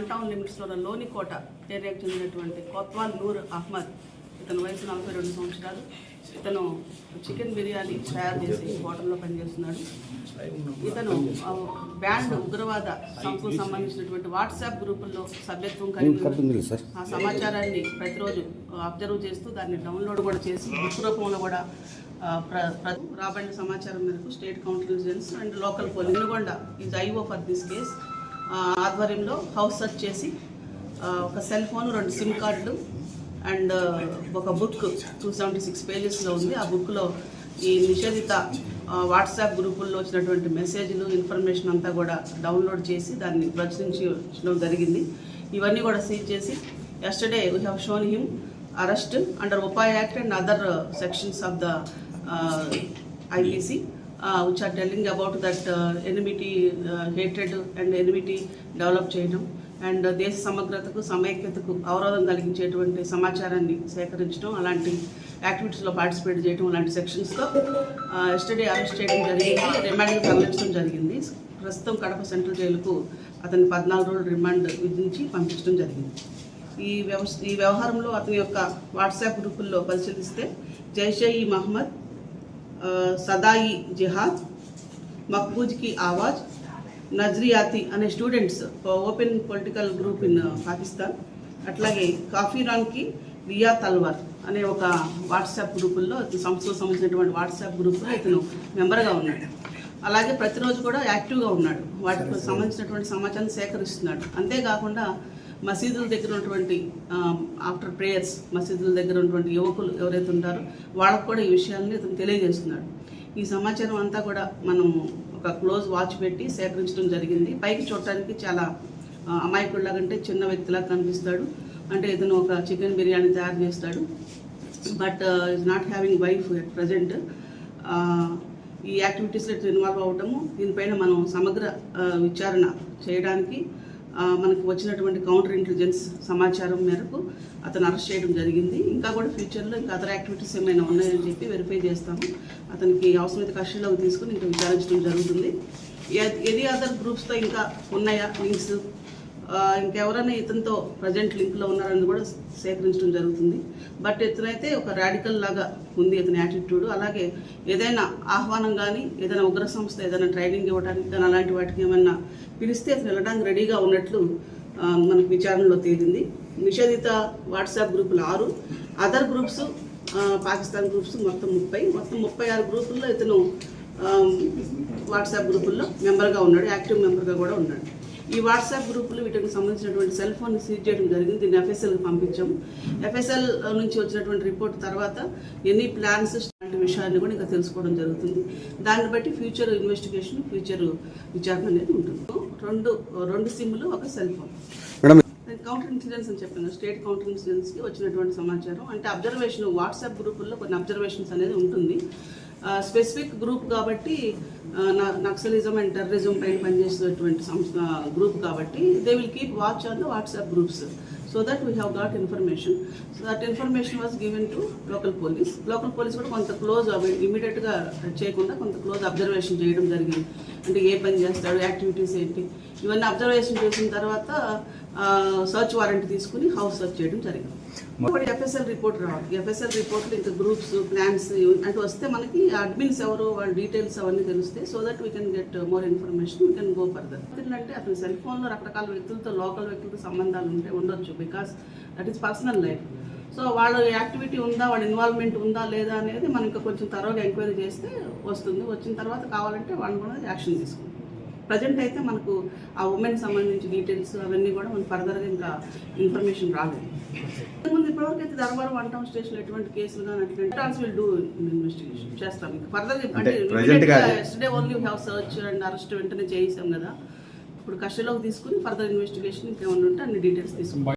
One town లిమిట్స్లో ఉన్న లోనికోట ఏరియాకు చెందినటువంటి కొత్వాల్ నూర్ అహ్మద్. ఇతని వయసు నలభై రెండు సంవత్సరాలు. ఇతను చికెన్ బిర్యానీ తయారు చేసి హోటల్లో పనిచేస్తున్నాడు. ఇతను బ్యాండ్ ఉగ్రవాద సంస్థకు సంబంధించినటువంటి వాట్సాప్ గ్రూపుల్లో సభ్యత్వం కలిగి. ఆ సమాచారాన్ని ప్రతిరోజు అబ్జర్వ్ చేస్తూ దాన్ని డౌన్లోడ్ కూడా చేసి బుక్ రూపంలో కూడా రాబడిన సమాచారం మేరకు state intelligence and local police. Vinukonda is IO for this case. ఆధ్వర్యంలో హౌస్ సర్చ్ చేసి ఒక సెల్ ఫోన్ రెండు సిమ్ కార్డులు అండ్ ఒక బుక్ టూ సెవెంటీ సిక్స్ పేజెస్లో ఉంది. ఆ బుక్లో ఈ నిషేధిత వాట్సాప్ గ్రూపుల్లో వచ్చినటువంటి మెసేజ్లు ఇన్ఫర్మేషన్ అంతా కూడా డౌన్లోడ్ చేసి దాన్ని ప్రచురించడం జరిగింది. ఇవన్నీ కూడా సీజ్ చేసి yesterday we have shown him arrest under UAPA act and other sections of the IPC which are telling about that enmity hatred and enmity develop చేయడం. అండ్ uh, దేశ సమగ్రతకు సమైక్యతకు అవరోధం కలిగించేటువంటి సమాచారాన్ని సేకరించడం. అలాంటి యాక్టివిటీస్లో పార్టిసిపేట్ చేయడం అలాంటి సెక్షన్స్తో ఎస్టడీ అరెస్ట్ చేయడం జరిగింది. రిమాండ్కి తరలించడం జరిగింది. ప్రస్తుతం కడప సెంట్రల్ జైలుకు అతని పద్నాలుగు రోజులు రిమాండ్ విధించి పంపించడం జరిగింది. ఈ వ్యవ ఈ వ్యవహారంలో అతని యొక్క వాట్సాప్ గ్రూపుల్లో పరిశీలిస్తే జైషే ఈ మహమ్మద్ సదాయి జిహాద్ మక్బూజ్కి ఆవాజ్ నజ్రియాతి అనే students open political group in Pakistan అట్లాగే కాఫీరాన్కి రియా తల్వార్ అనే ఒక వాట్సాప్ గ్రూపుల్లో సంస్థకు సంబంధించినటువంటి వాట్సాప్ గ్రూపులో ఇతను మెంబర్గా ఉన్నాడు అలాగే ప్రతిరోజు కూడా యాక్టివ్గా ఉన్నాడు. వాటికి సంబంధించినటువంటి సమాచారం సేకరిస్తున్నాడు. అంతేకాకుండా మసీదుల దగ్గర ఉన్నటువంటి ఆఫ్టర్ ప్రేయర్స్ మసీదుల దగ్గర ఉన్నటువంటి యువకులు ఎవరైతే ఉంటారో వాళ్ళకు కూడా ఈ విషయాలని ఇతను తెలియజేస్తున్నాడు. ఈ సమాచారం అంతా కూడా మనం ఒక క్లోజ్ వాచ్ పెట్టి సేకరించడం జరిగింది. పైకి చూడటానికి చాలా ఆ, అమాయకుడిలాగంటే చిన్న వ్యక్తిలా కనిపిస్తాడు. అంటే ఇతను ఒక చికెన్ బిర్యానీ తయారు చేస్తాడు. But is not having wife at present ఈ యాక్టివిటీస్లో ఇన్వాల్వ్ అవటము దీనిపైన మనం సమగ్ర విచారణ చేయడానికి మనకు వచ్చినటువంటి కౌంటర్ ఇంటెలిజెన్స్ సమాచారం మేరకు అతను అరెస్ట్ చేయడం జరిగింది. ఇంకా కూడా ఫ్యూచర్లో ఇంకా అదర్ యాక్టివిటీస్ ఏమైనా ఉన్నాయని చెప్పి వెరిఫై చేస్తాము. అతనికి అవసరమైతే కస్టడీలోకి తీసుకుని ఇంకా విచారించడం జరుగుతుంది. ఎ- ఎది అదర్ గ్రూప్స్తో ఇంకా ఉన్నాయా లింక్స్ ఇంకెవరైనా ఇతనితో ప్రజెంట్ లింక్లో ఉన్నారని కూడా సేకరించడం జరుగుతుంది. బట్ ఇతనైతే ఒక రాడికల్ లాగా ఉంది ఇతని యాటిట్యూడ్. అలాగే ఏదైనా ఆహ్వానం కానీ ఏదైనా ఉగ్ర సంస్థ ఏదైనా ట్రైనింగ్ ఇవ్వడానికి కానీ అలాంటి వాటికి ఏమైనా పిలిస్తే అతను వెళ్ళడానికి రెడీగా ఉన్నట్లు మనకు విచారణలో తేలింది. నిషేధిత వాట్సాప్ గ్రూపులు ఆరు అదర్ గ్రూప్స్ పాకిస్తాన్ గ్రూప్స్ మొత్తం ముప్పై. మొత్తం ముప్పై ఆరు గ్రూపుల్లో ఇతను వాట్సాప్ గ్రూపుల్లో మెంబర్గా ఉన్నాడు యాక్టివ్ మెంబర్గా కూడా ఉన్నాడు. ఈ వాట్సాప్ గ్రూపులు వీటికి సంబంధించినటువంటి సెల్ ఫోన్ సీజ్ చేయడం జరిగింది. దీన్ని ఎఫ్ఎస్ఎల్కి పంపించాము ఎఫ్ఎస్ఎల్ నుంచి వచ్చినటువంటి రిపోర్ట్ తర్వాత ఎన్ని ప్లాన్స్ లాంటి విషయాన్ని కూడా ఇంకా తెలుసుకోవడం జరుగుతుంది. దాన్ని బట్టి ఫ్యూచర్ ఇన్వెస్టిగేషన్ ఫ్యూచర్ విచారణ అనేది ఉంటుంది. రెండు రెండు సిమ్లు ఒక సెల్ ఫోన్. కౌంటర్ ఇన్సిడెన్స్ అని చెప్పాను. స్టేట్ కౌంటర్ ఇన్సిడెన్స్కి వచ్చినటువంటి సమాచారం. అంటే అబ్జర్వేషన్ వాట్సాప్ గ్రూపుల్లో కొన్ని అబ్జర్వేషన్స్ అనేది ఉంటుంది. స్పెసిఫిక్ గ్రూప్ కాబట్టి నక్సలిజం అండ్ టెర్రరిజం పైన పనిచేసేటువంటి సంస్థ గ్రూప్ కాబట్టి they will keep watch on the WhatsApp groups so that we have got information so that information was given to local police local police కూడా కొంత close ఇమీడియట్గా చేయకుండా కొంత క్లోజ్ అబ్జర్వేషన్ చేయడం జరిగింది. అంటే ఏ పని చేస్తాడు యాక్టివిటీస్ ఏంటి ఇవన్నీ అబ్జర్వేషన్ చేసిన తర్వాత సర్చ్ వారెంట్ తీసుకుని హౌస్ సర్చ్ చేయడం జరిగింది. ఇప్పుడు ఎఫ్ఎస్ఎల్ రిపోర్ట్ రావాలి. ఎఫ్ఎస్ఎల్ రిపోర్ట్లు ఇంకా గ్రూప్స్ ప్లాన్స్ అంటే వస్తే మనకి అడ్మిన్స్ ఎవరు వాళ్ళ డీటెయిల్స్ అవన్నీ తెలుస్తాయి. So that we can get more information we can go further ఏంటంటే అతని సెల్ ఫోన్లో రకరకాల వ్యక్తులతో లోకల్ వ్యక్తులతో సంబంధాలు ఉంటే ఉండొచ్చు. Because that is personal life so వాళ్ళ యాక్టివిటీ ఉందా వాళ్ళ ఇన్వాల్వ్మెంట్ ఉందా లేదా అనేది మనం ఇంకా కొంచెం తరోగా ఎంక్వైరీ చేస్తే వస్తుంది. వచ్చిన తర్వాత కావాలంటే వాళ్ళని కూడా యాక్షన్ తీసుకుంటాం ప్రజెంట్ అయితే మనకు ఆ ఉమెన్ సంబంధించి డీటెయిల్స్ అవన్నీ కూడా మనకు ఫర్దర్గా ఇంకా ఇన్ఫర్మేషన్ రాలేదు. ముందు ఇప్పటివరకు అయితే దర్బార్ వన్ టౌన్ స్టేషన్ ఎటువంటి కేసులు కానీ అటువంటి ఆల్స్ విల్ డూ ఇన్వెస్టిగేషన్ చేస్తాం. ఇంకా ఫర్దర్ అంటే yesterday only have search and arrest వెంటనే చేసాం కదా. ఇప్పుడు కస్టడీలోకి తీసుకుని ఫర్దర్ ఇన్వెస్టిగేషన్ ఇంకేమైనా ఉంటే అన్ని డీటెయిల్స్ తీసుకుంటాం.